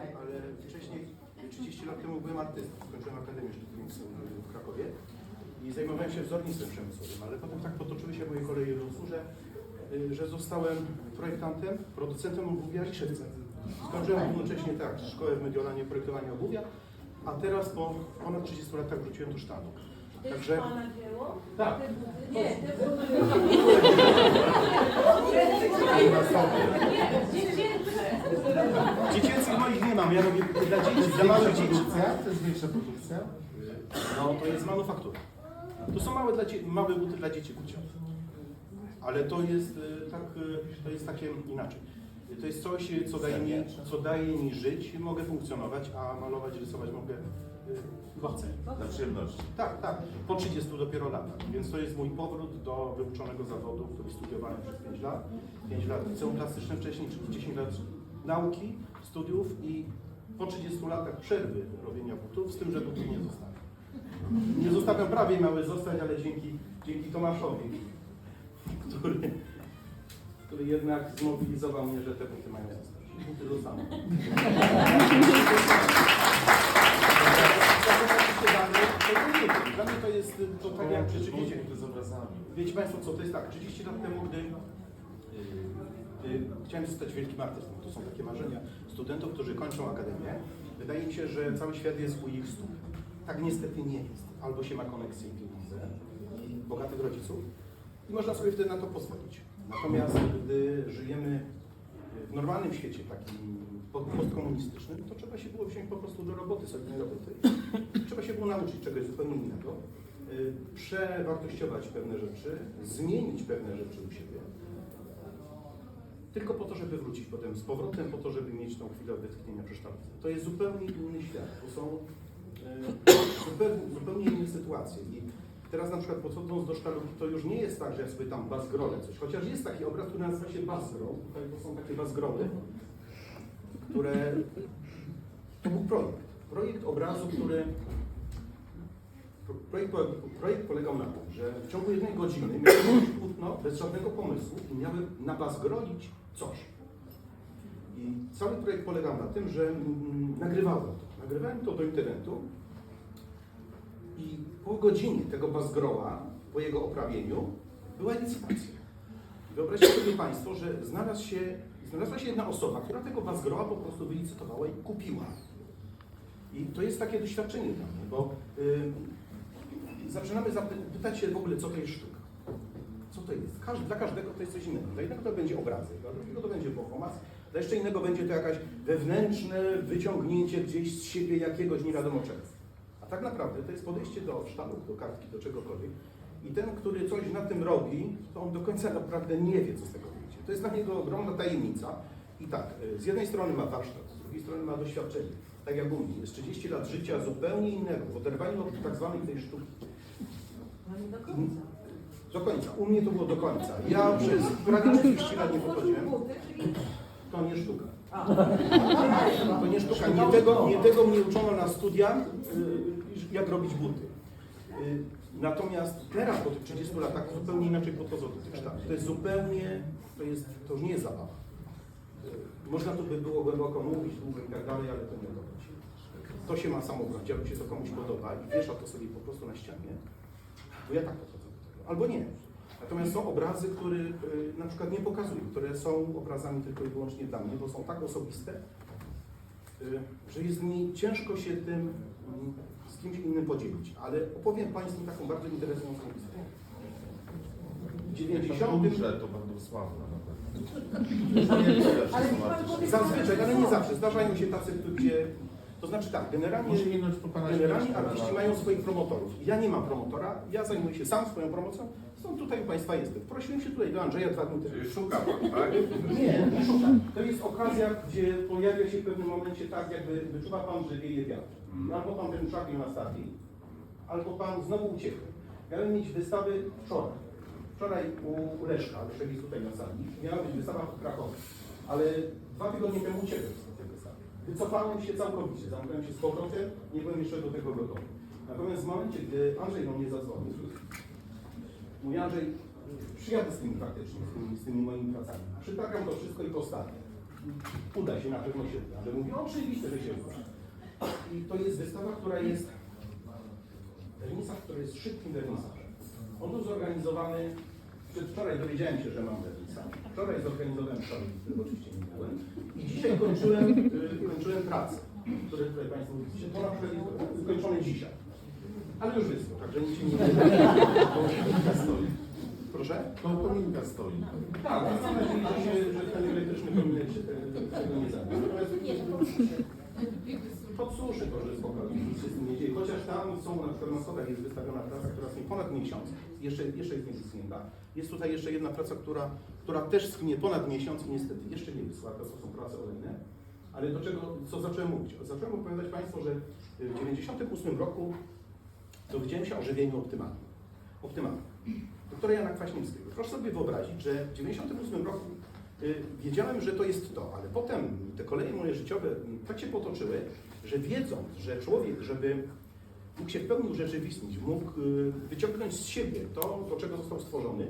ale wcześniej, 30 lat temu byłem artystą. Skończyłem Akademię Sztuk Pięknych w Krakowie i zajmowałem się wzornictwem przemysłowym, ale potem tak potoczyły się moje koleje losu, że, y, że zostałem projektantem, producentem obuwia i szewcem. Skończyłem równocześnie tak, szkołę w Mediolanie projektowania obuwia, a teraz po ponad 30 latach wróciłem do sztabu. Także Pana dzieło? Tak. Nie, te buty. Dziecięce. Mam, ja robię dla dzieci, dla małych dzieci. produkcja? To jest większa produkcja? No to jest manufaktura. To są małe, dla dzie- małe buty dla dzieci kuciowe. Ale to jest y, tak, y, to jest takie inaczej. To jest coś, y, co daje mi, co daje mi żyć, mogę funkcjonować, a malować, rysować mogę, y, bo chcę. Dla przyjemności. Tak, tak. Po 30 dopiero latach. Więc to jest mój powrót do wyuczonego zawodu, który studiowałem przez 5 lat. 5 lat liceum plastyczne wcześniej, czyli 10 lat nauki, studiów i po 30 latach przerwy robienia butów, z tym, że butów nie zostawiam. Nie zostawiam prawie miały zostać, ale dzięki, dzięki Tomaszowi, który, który jednak zmobilizował mnie, że te buty mają zostać. Buty zostaną. Dla mnie to jest to tak jak rzeczywiście. Wiecie Państwo co, to jest tak, 30 lat temu, y, y, chciałem zostać wielkim artystą, to są takie marzenia studentów, którzy kończą akademię, wydaje mi się, że cały świat jest u ich stóp. Tak niestety nie jest. Albo się ma koneksję i pieniądze i bogatych rodziców i można sobie wtedy na to pozwolić. Natomiast gdy żyjemy w normalnym świecie, takim po- postkomunistycznym, to trzeba się było wziąć po prostu do roboty, solidnej roboty. Trzeba się było nauczyć czegoś zupełnie innego, y, przewartościować pewne rzeczy, zmienić pewne rzeczy u siebie, tylko po to, żeby wrócić potem z powrotem, po to, żeby mieć tą chwilę odetchnienia przy sztabce. To jest zupełnie inny świat, to są y, zupełnie, zupełnie inne sytuacje. I teraz na przykład podchodząc do sztalugi, to już nie jest tak, że ja sobie tam bazgrolę coś, chociaż jest taki obraz, który nazywa się bazgrol, to są takie bazgroly, które to był projekt. Projekt obrazu, który projekt, projekt polegał na tym, że w ciągu jednej godziny miałem płótno bez żadnego pomysłu i miałem nabazgrolić coś. I cały projekt polegał na tym, że mm, nagrywałem to. Nagrywałem to do internetu i po godzinie tego bazgroła, po jego oprawieniu, była licytacja. Wyobraźcie sobie Państwo, że znalazł się, znalazła się jedna osoba, która tego bazgroła po prostu wylicytowała i kupiła. I to jest takie doświadczenie dla mnie, bo y, zaczynamy pytać się w ogóle, co to jest sztuka. To jest? Dla każdego to jest coś innego. Dla jednego to będzie obrazek, dla drugiego to będzie performance, dla jeszcze innego będzie to jakaś wewnętrzne wyciągnięcie gdzieś z siebie jakiegoś nie wiadomo czego. A tak naprawdę to jest podejście do sztabu, do kartki, do czegokolwiek. I ten, który coś na tym robi, to on do końca naprawdę nie wie, co z tego wyjdzie. To jest dla niego ogromna tajemnica. I tak, y, z jednej strony ma warsztat, z drugiej strony ma doświadczenie. Tak jak u jest 30 lat życia zupełnie innego, w oderwaniu od tak zwanej tej sztuki. No nie do końca. Do końca. U mnie to było do końca. Ja przez prawie 30 lat nie czyli... To nie sztuka. To nie sztuka. Nie tego, nie tego mnie uczono na studiach, y, jak robić buty. Y, Natomiast teraz po tych 30 latach zupełnie inaczej podchodzą do tych sztabów. To jest zupełnie, to, jest, to już nie jest zabawa. Y, Można tu by było głęboko mówić, długo i tak dalej, ale to nie o to się ma samo brać, jak się to komuś podoba i wiesza to sobie po prostu na ścianie, to ja tak podchodzę. Albo nie. Natomiast są obrazy, które y, na przykład nie pokazują, które są obrazami tylko i wyłącznie dla mnie, bo są tak osobiste, y, że jest mi ciężko się tym mm, z kimś innym podzielić. Ale opowiem Państwu taką bardzo interesującą historię. W 90. Duże to będą sławne Zazwyczaj, ale nie zawsze. Zdarzają się tacy, gdzie... To znaczy tak, generalnie... Generalnie artyści mają swoich promotorów. Ja nie mam promotora, ja zajmuję się sam swoją promocją, stąd tutaj u Państwa jestem. Prosiłem się tutaj do Andrzeja dwa dni temu. Czyli szuka pan, tak? Nie, nie szukam. To jest okazja, gdzie pojawia się w pewnym momencie tak, jakby wyczuwa Pan, że wieje wiatr. Albo Pan ten czarny nastawi, albo Pan znowu uciekł. Miałem mieć wystawy wczoraj. Wczoraj u Leszka, Leszek jest tutaj na sali. Miała być wystawa w Krakowie. Ale dwa tygodnie temu uciekłem. Wycofałem się całkowicie, zamknąłem się z powrotem, nie byłem jeszcze do tego gotowy. Natomiast w momencie, gdy Andrzej do mnie zadzwonił, mój Andrzej, przyjadę z tymi faktycznie, z tymi, z tymi moimi pracami. Przytakam to wszystko i postawię. uda się, na pewno się uda. Ale mówię, oczywiście, że się uda. I to jest wystawa, która jest wernisaż, który jest szybkim wernisażem. On był zorganizowany, przedwczoraj dowiedziałem się, że mam wernisaż. Wczoraj zorganizowałem szkołę, którego oczywiście nie byłem. I dzisiaj kończyłem, y, kończyłem pracę, które tutaj Państwo widzicie. To na przykład jest skończone dzisiaj. Ale już wyschło, także nic się nie Kominka stoi. Proszę? Koło kominka stoi. Tak, mam nadzieję, że, ten elektryczny kominek się tego nie zabił. Podsuszy to, że spokojnie, nic się z tym nie dzieje. Chociaż tam są na przykład na jest wystawiona praca, która schnie ponad miesiąc, jeszcze, jeszcze jest niewyschnięta. Jest tutaj jeszcze jedna praca, która, która też schnie ponad miesiąc i niestety jeszcze nie wyschła, to są prace olejne. Ale do czego, co zacząłem mówić? Zacząłem opowiadać Państwu, że w 1998 roku dowiedziałem się o żywieniu optymalnym. Optymalnym. Doktora Jana Kwaśniewskiego. Proszę sobie wyobrazić, że w 1998 roku y, wiedziałem, że to jest to, ale potem te koleje moje życiowe tak się potoczyły, że wiedząc, że człowiek, żeby mógł się w pełni urzeczywistnić, mógł y, wyciągnąć z siebie to, do czego został stworzony,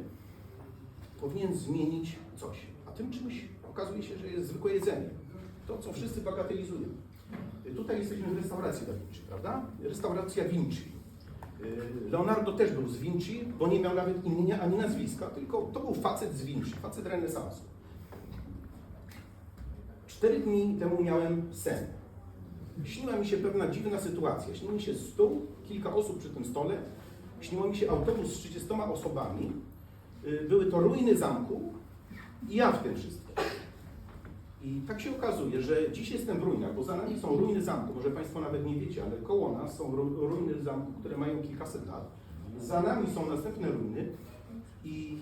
powinien zmienić coś. A tym czymś okazuje się, że jest zwykłe jedzenie. To, co wszyscy bagatelizują. Y, Tutaj jesteśmy w restauracji Da Vinci, prawda? Restauracja Vinci. Y, Leonardo też był z Vinci, bo nie miał nawet imienia ani nazwiska, tylko to był facet z Vinci, facet renesansu. Cztery dni temu miałem sen. Śniła mi się pewna dziwna sytuacja. Śnił mi się stół, kilka osób przy tym stole. Śniło mi się autobus z 30 osobami. Y, Były to ruiny zamku i ja w tym wszystkim. I tak się okazuje, że dziś jestem w ruinach, bo za nami są ruiny zamku. Może Państwo nawet nie wiecie, ale koło nas są ru- ruiny zamku, które mają kilkaset lat. Za nami są następne ruiny i,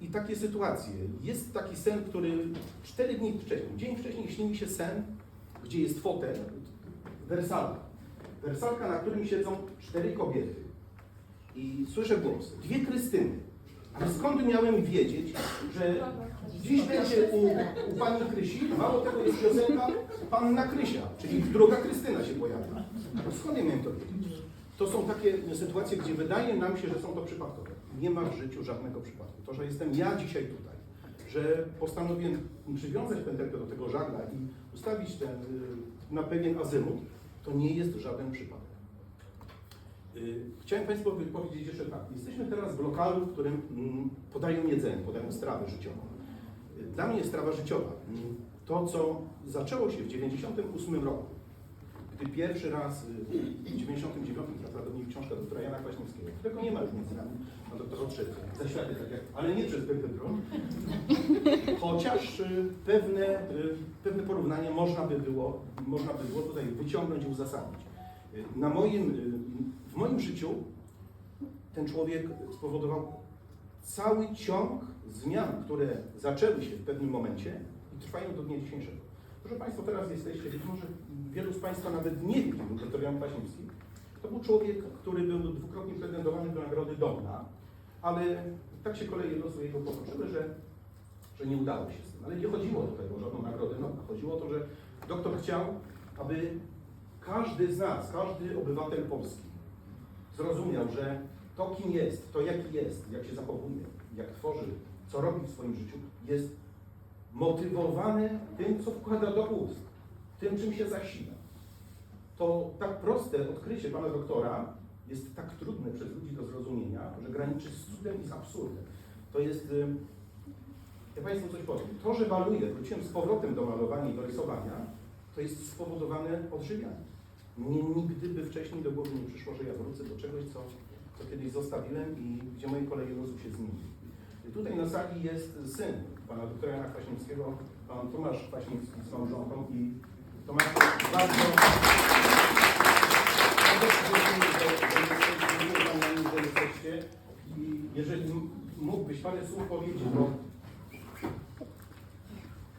i takie sytuacje. Jest taki sen, który cztery dni wcześniej, dzień wcześniej śni mi się sen, gdzie jest fotel, wersalka. Wersalka, na którym siedzą cztery kobiety. I słyszę głos. Dwie Krystyny. Ale skąd miałem wiedzieć, że dziś będzie u, u pani Krysi, mało tego jest piosenka Panna Krysia, czyli druga Krystyna się pojawia. No skąd ja miałem to wiedzieć? To są takie sytuacje, gdzie wydaje nam się, że są to przypadkowe. Nie ma w życiu żadnego przypadku. To, że jestem ja dzisiaj tutaj, że postanowiłem przywiązać pętelkę do tego żagla i ustawić ten y, na pewien azymut, to nie jest żaden przypadek. Y, Chciałem Państwu powie- powiedzieć jeszcze tak. Jesteśmy teraz w lokalu, w którym mm, podają jedzenie, podają strawę życiową. Y, Dla mnie strawa życiowa. mm, To, co zaczęło się w 1998 roku, gdy pierwszy raz y, w 99 prawdopodobnie książka doktora Jana Kwaśniewskiego, którego nie ma już między nami, a doktor odszedł ze świata, tak jak, ale nie przez Pepydron, chociaż y, pewne, y, pewne porównanie można by było, można by było tutaj wyciągnąć i uzasadnić. Y, Na moim, w moim życiu ten człowiek spowodował cały ciąg zmian, które zaczęły się w pewnym momencie i trwają do dnia dzisiejszego. Proszę Państwa, teraz jesteście, być może wielu z Państwa nawet nie wie, kim był dr Jan Kwaśniewski. To był człowiek, który był dwukrotnie pretendowany do Nagrody Domna, ale tak się koleje losu jego potoczyły, że, że nie udało się z tym. Ale nie chodziło tego o żadną Nagrodę Nobla. Chodziło o to, że doktor chciał, aby każdy z nas, każdy obywatel Polski zrozumiał, że to, kim jest, to jaki jest, jak się zachowuje, jak tworzy, co robi w swoim życiu, jest motywowany tym, co wkłada do ust, tym, czym się zasila. To tak proste odkrycie pana doktora jest tak trudne przez ludzi do zrozumienia, że graniczy z cudem i z absurdem. To jest, ym, ja Państwu coś powiem, to, że maluję, wróciłem z powrotem do malowania i do rysowania, to jest spowodowane odżywianiem. Mnie nigdy by wcześniej do głowy nie przyszło, że ja wrócę do czegoś, co, co kiedyś zostawiłem i gdzie moje koleje losu się zmieniły. Tutaj na sali jest syn pana doktora Jana Kwaśniewskiego, pan Tomasz Kwaśniewski z małżonką i Tomasz bardzo jeżeli mógłbyś parę słów powiedzieć, bo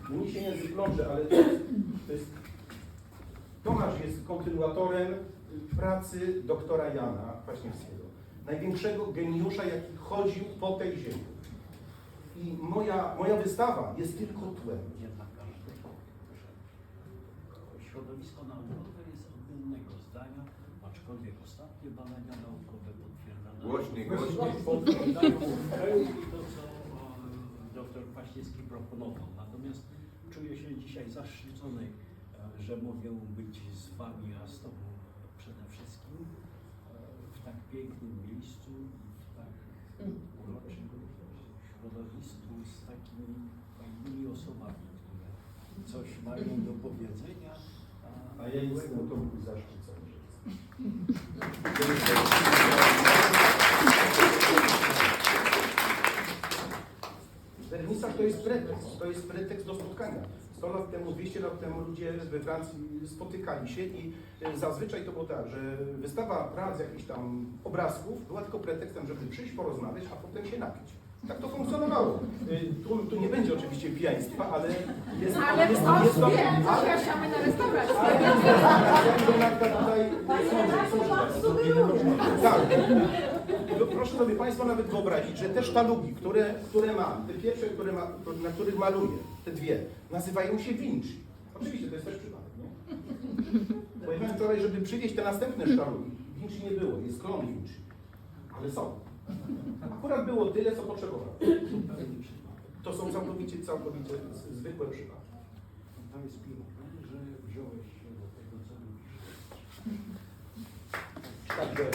mnie się język plącze, ale to jest, to jest Tomasz jest kontynuatorem pracy doktora Jana Kwaśniewskiego, największego geniusza, jaki chodził po tej ziemi. I moja, moja wystawa jest tylko tłem. Każdego. Środowisko naukowe jest odmiennego zdania, aczkolwiek ostatnie badania naukowe potwierdzają. Głośniej, głośniej. Potwierdzają w pełni to, co e, dr Kwaśniewski proponował. Natomiast czuję się dzisiaj zaszczycony, e, że mogę być z Wami, a z Tobą przede wszystkim e, w tak pięknym miejscu i w tak uroczym środowisku z takimi fajnymi osobami, które coś mają do powiedzenia. A ja jestem to zaszczycony. że jestem. Wernisaż to jest pretekst, to jest pretekst do spotkania. 100 lat temu, 200 lat temu ludzie we Francji spotykali się i e, zazwyczaj to było tak, że wystawa prac, jakichś tam obrazków była tylko pretekstem, żeby przyjść, porozmawiać, a potem się napić. Tak to funkcjonowało. E, Tu, tu nie będzie oczywiście pijaństwa, ale jest Ale jest, w jest to, Moskwie ale, zapraszamy na restaurację. ale Renata tutaj tak. No, proszę sobie Państwo nawet wyobrazić, że te sztalugi, które, które mam, te pierwsze, które ma, na których maluję, te dwie, nazywają się Vinci. Oczywiście to jest też przypadek, nie? Pojechałem wczoraj, żeby przywieźć te następne sztalugi. Vinci nie było, jest klon Vinci. Ale są. Akurat było tyle, co potrzebowałem. To są całkowicie, całkowicie zwykłe przypadki. To jest piękne, że wziąłeś się do tego, co lubisz. Także,